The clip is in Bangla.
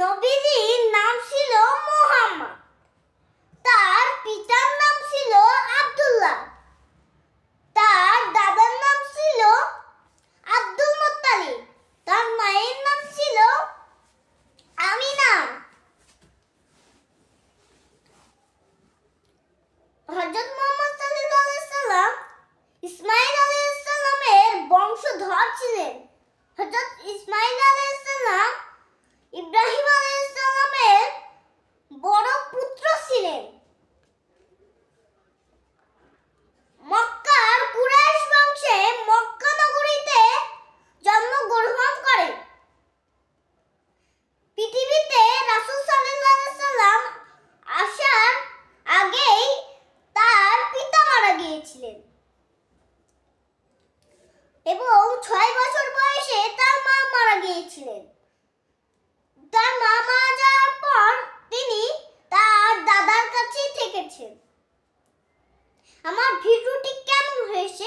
নবীজির নাম ছিল মোহাম্মদ। তার পিতার নাম ছিল তার দাদার নাম ছিল আব্দুল মুত্তালিব। তার মায়ের নাম ছিল আমিনা। বংশধর ছিলেন। হযরত ইসমাইল মারা গিয়েছিলেন এবং ছয় বছর বয়সে তার মা মারা গিয়েছিলেন। তার মা মারা যাওয়ার পর তিনি তার দাদার কাছেই থেকেছেন। আমার ভিডিওটি কেমন হয়েছে